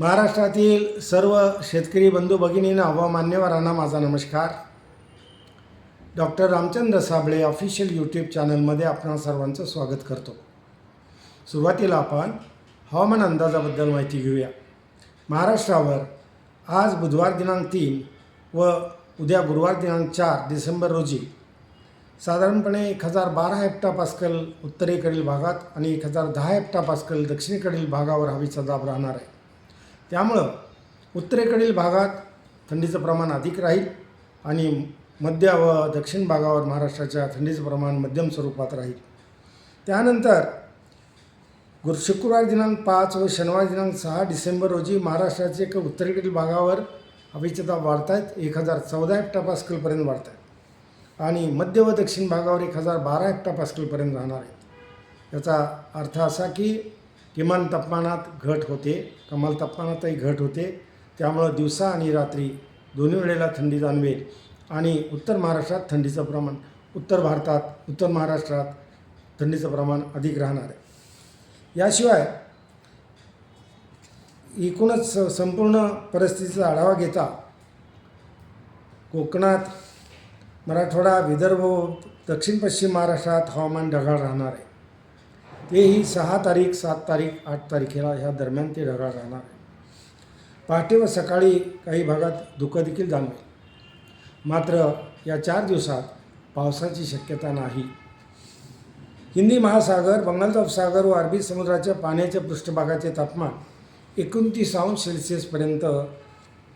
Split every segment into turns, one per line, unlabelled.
महाराष्ट्रातील सर्व शेतकरी बंधू भगिनींना व मान्यवरांना माझा नमस्कार. Doctor Ramchandra Sable official YouTube चॅनलमध्ये आपण सर्वांचं स्वागत करतो. सुरुवातीला आपण हवामान अंदाजाबद्दल माहिती घेऊया. महाराष्ट्रावर आज बुधवार दिनांक तीन व उद्या गुरुवार दिनांक चार डिसेंबर रोजी साधारणपणे एक हजार बारा हेक्टा पास्कल उत्तरेकडील भागात आणि एक हजार दहा हेक्टा पास्कल दक्षिणेकडील भागावर हवेचा दाब राहणार आहे. त्यामुळं उत्तरेकडील भागात थंडीचं प्रमाण अधिक राहील आणि मध्य व दक्षिण भागावर महाराष्ट्राच्या थंडीचं प्रमाण मध्यम स्वरूपात राहील. त्यानंतर गुर शुक्रवार दिनांक पाच व शनिवार दिनांक सहा डिसेंबर रोजी महाराष्ट्राचे एक उत्तरेकडील भागावर हवेचे दाब वाढत आहेत एक हजार चौदा हेक्टा पास्कलपर्यंत वाढत आहेत आणि मध्य व दक्षिण भागावर एक हजार बारा हेक्टा पास्कलपर्यंत राहणार आहेत. याचा अर्थ असा की किमान तापमानात घट होते कमाल तापमानातही घट होते. त्यामुळं दिवसा आणि रात्री दोन्ही वेळेला थंडी जाणवेल. आणि उत्तर महाराष्ट्रात थंडीचं प्रमाण उत्तर भारतात उत्तर महाराष्ट्रात थंडीचं प्रमाण अधिक राहणार आहे. याशिवाय एकूणच स- संपूर्ण परिस्थितीचा आढावा घेता कोकणात मराठवाडा विदर्भ दक्षिण पश्चिम महाराष्ट्रात हवामान ढगाळ राहणार आहे. तेही सहा तारीख सात तारीख आठ तारखेला ह्या दरम्यान ते ढगाळ राहणार आहे. पहाटे व सकाळी काही भागात धुकं देखील जाणवेल. मात्र या चार दिवसात पावसाची शक्यता नाही. हिंदी महासागर बंगालचा उपसागर व अरबी समुद्राच्या पाण्याच्या पृष्ठभागाचे तापमान एकोणतीस अंश सेल्सिअसपर्यंत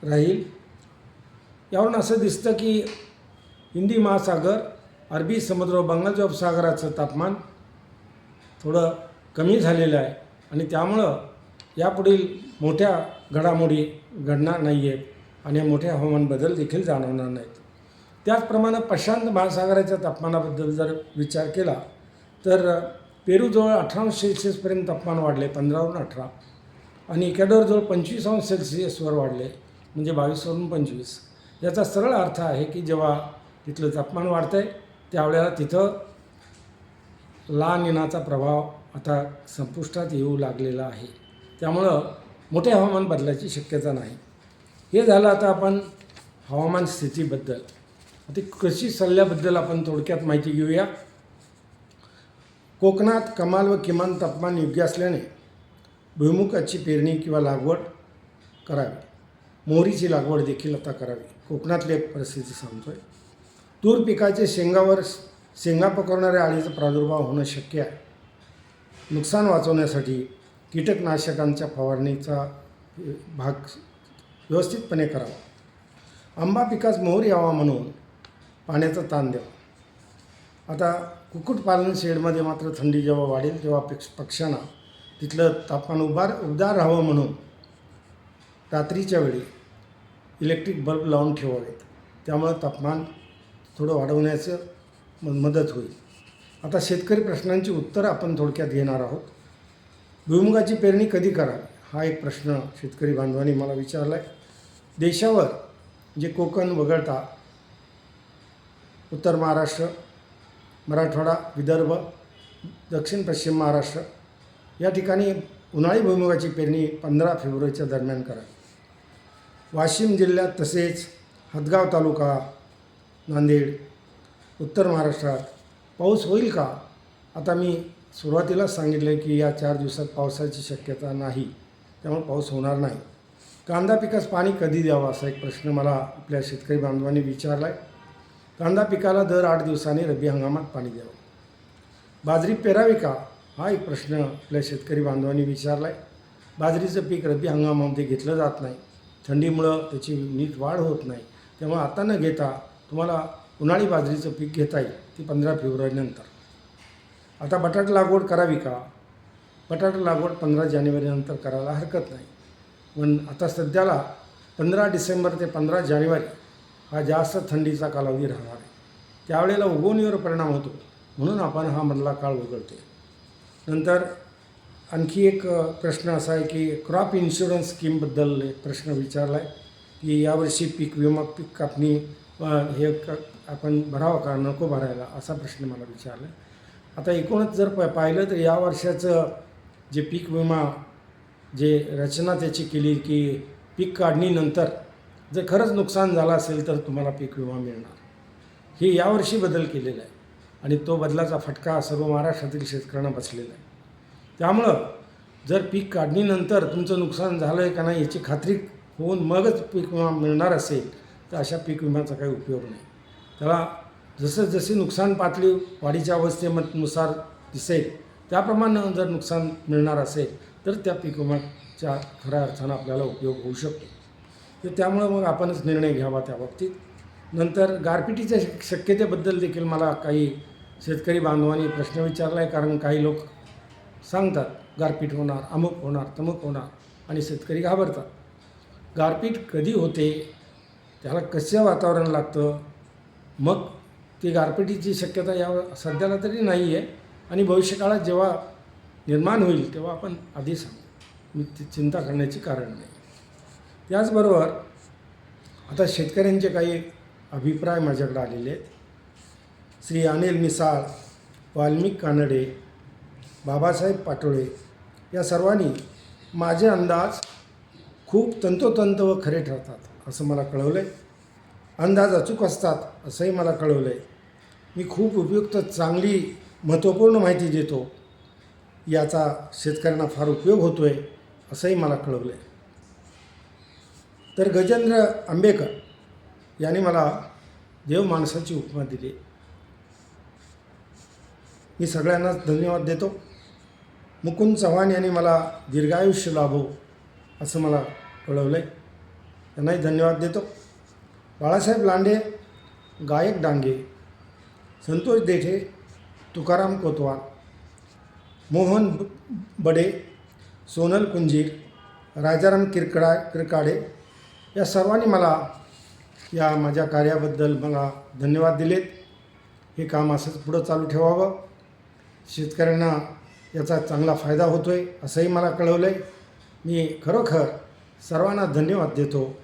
राहील. यावरून असं दिसतं की हिंदी महासागर अरबी समुद्र व बंगालच्या उपसागराचं तापमान थोडं कमी झालेलं आहे. आणि त्यामुळं यापुढील मोठ्या घडामोडी घडणार नाही आहेत आणि मोठे मोठ्या हवामान बदल देखील जाणवणार नाहीत. त्याचप्रमाणे प्रशांत महासागराच्या तापमानाबद्दल जर विचार केला तर पेरूजवळ अठरा अंश सेल्सिअसपर्यंत तापमान वाढले पंधरावरून अठरा. आणि इकॅडोरजवळ पंचवीस अंश सेल्सिअसवर वाढले म्हणजे बावीसवरून पंचवीस. याचा सरळ अर्थ आहे की जेव्हा तिथलं तापमान वाढतं आहे त्यावेळेला तिथं ला निनाचा प्रभाव आता संपुष्टात येऊ लागलेला आहे. त्यामुळं मोठ्या हवामान बदलाची शक्यता नाही. हे झालं आता आपण हवामान स्थितीबद्दल. आता कृषी सल्ल्याबद्दल आपण थोडक्यात माहिती घेऊया. कोकणात कमाल व किमान तापमान योग्य असल्याने भुईमुगाची पेरणी किंवा लागवड करावी. मोहरीची लागवड देखील आता करावी. कोकणातली एक परिस्थिती सांगतोय. तूर पिकाचे शेंगावर शेंगा पकडणाऱ्या अळीचा प्रादुर्भाव होणं शक्य आहे. नुकसान वाचवण्यासाठी कीटकनाशकांच्या फवारणीचा भाग व्यवस्थितपणे करावा. आंबा पिकास मोहर यावा म्हणून पाण्याचा ताण द्यावा. आता कुक्कुटपालन शेडमध्ये मात्र थंडी जेव्हा वाढेल तेव्हा पक्ष पक्ष्यांना तिथलं तापमान उभार उबदार राहावं म्हणून रात्रीच्या वेळी इलेक्ट्रिक बल्ब लावून ठेवावेत. त्यामुळं तापमान थोडं वाढवण्याचं मदत होईल. आता शेतकरी प्रश्नांची उत्तरं आपण थोडक्यात घेणार आहोत. भुईमुगाची पेरणी कधी करावी? हा एक प्रश्न शेतकरी बांधवांनी मला विचारला आहे देशावर जे कोकण वगळता उत्तर महाराष्ट्र मराठवाडा विदर्भ दक्षिण पश्चिम महाराष्ट्र या ठिकाणी उन्हाळी भुईमुगाची पेरणी पंधरा फेब्रुवारीच्या दरम्यान करावी. वाशिम जिल्ह्यात तसेच हदगाव तालुका नांदेड उत्तर महाराष्ट्रात पाऊस होईल का? आता मी सुरुवातीलाच सांगितलं की या चार दिवसात पावसाची शक्यता नाही. त्यामुळे पाऊस होणार नाही. कांदा पिकास पाणी कधी द्यावं? असा एक प्रश्न मला आपल्या शेतकरी बांधवांनी विचारला आहे कांदा पिकाला दर आठ दिवसांनी रब्बी हंगामात पाणी द्यावं? बाजरी पेरावी का? हा एक प्रश्न आपल्या शेतकरी बांधवांनी विचारला आहे बाजरीचं पीक रब्बी हंगामामध्ये घेतलं जात नाही. थंडीमुळं त्याची नीट वाढ होत नाही. त्यामुळे आता न घेता तुम्हाला उन्हाळी बाजरीचं पीक घेता येईल ती पंधरा फेब्रुवारीनंतर आता बटाटा लागवड करावी का? बटाटा लागवड पंधरा जानेवारीनंतर करायला हरकत नाही. पण आता सध्याला पंधरा डिसेंबर ते पंधरा जानेवारी हा जास्त थंडीचा कालावधी राहणार आहे. त्यावेळेला उगवणीवर परिणाम होतो म्हणून आपण हा मधला काळ वगळतो. नंतर आणखी एक प्रश्न असा आहे की क्रॉप इन्शुरन्स स्कीमबद्दल प्रश्न विचारला आहे की यावर्षी पीक विमा पीक कापणी हे क आपण भरावं का? नको भरायला असा प्रश्न मला विचारला. आहे आता एकूणच जर प पाहिलं तर या वर्षाचं जे पीक विमा जे रचना त्याची केली की पीक काढणीनंतर जर खरंच नुकसान झालं असेल तर तुम्हाला पीक विमा मिळणार. हे यावर्षी बदल केलेला आहे आणि तो बदलाचा फटका सर्व महाराष्ट्रातील शेतकऱ्यांना बसलेला आहे. त्यामुळं जर पीक काढणीनंतर तुमचं नुकसान झालं आहे का नाही याची खात्री होऊन मगच पीक विमा मिळणार असेल तर अशा पीक विम्याचा काही उपयोग नाही. त्याला जसं जशी नुकसान पातळी वाढीच्या अवस्थेनुसार दिसेल त्याप्रमाणे जर नुकसान मिळणार असेल तर त्या पीक विम्याच्या खऱ्या अर्थानं आपल्याला उपयोग होऊ शकतो. तर त्यामुळं मग आपणच निर्णय घ्यावा त्या बाबतीत. नंतर गारपिटीच्या शक्यतेबद्दल देखील मला काही शेतकरी बांधवांनी प्रश्न विचारला आहे कारण काही लोक सांगतात गारपीट होणार अमुक होणार तमुक होणार आणि शेतकरी घाबरतात. गारपीट कधी होते त्याला कसं वातावरण लागतं? मग ती गारपिटीची शक्यता या सध्याला तरी नाही आहे आणि भविष्यकाळात जेव्हा निर्माण होईल तेव्हा आपण आधी सांगू. मी ती चिंता करण्याची कारण नाही. त्याचबरोबर आता शेतकऱ्यांचे काही अभिप्राय माझ्याकडे आलेले आहेत. श्री अनिल मिसाळ वाल्मिक कानडे बाबासाहेब पाटोळे या सर्वांनी माझे अंदाज खूप तंतोतंत व खरे ठरतात. असं मला कळवलं आहे अंदाज अचूक असतात असंही मला कळवलं आहे मी खूप उपयुक्त चांगली महत्त्वपूर्ण माहिती देतो. याचा शेतकऱ्यांना फार उपयोग होतो आहे असंही मला कळवलं आहे तर गजेंद्र आंबेकर यांनी मला देव माणसाची उपमा दिली. मी सगळ्यांनाच धन्यवाद देतो. मुकुंद चव्हाण यांनी मला दीर्घायुष्य लाभो असं मला कळवलं आहे त्यांनाही धन्यवाद देतो. बाळासाहेब लांडे गायक डांगे संतोष देठे तुकाराम कोतवाल मोहन बडे सोनल कुंजीर राजाराम किरकडा किरकाडे या सर्वांनी मला या माझ्या कार्याबद्दल मला धन्यवाद दिलेत. हे काम असंच पुढं चालू ठेवावं. शेतकऱ्यांना याचा चांगला फायदा होतो आहे असंही मला कळवलं आहे मी खरोखर सर्वांना धन्यवाद देतो.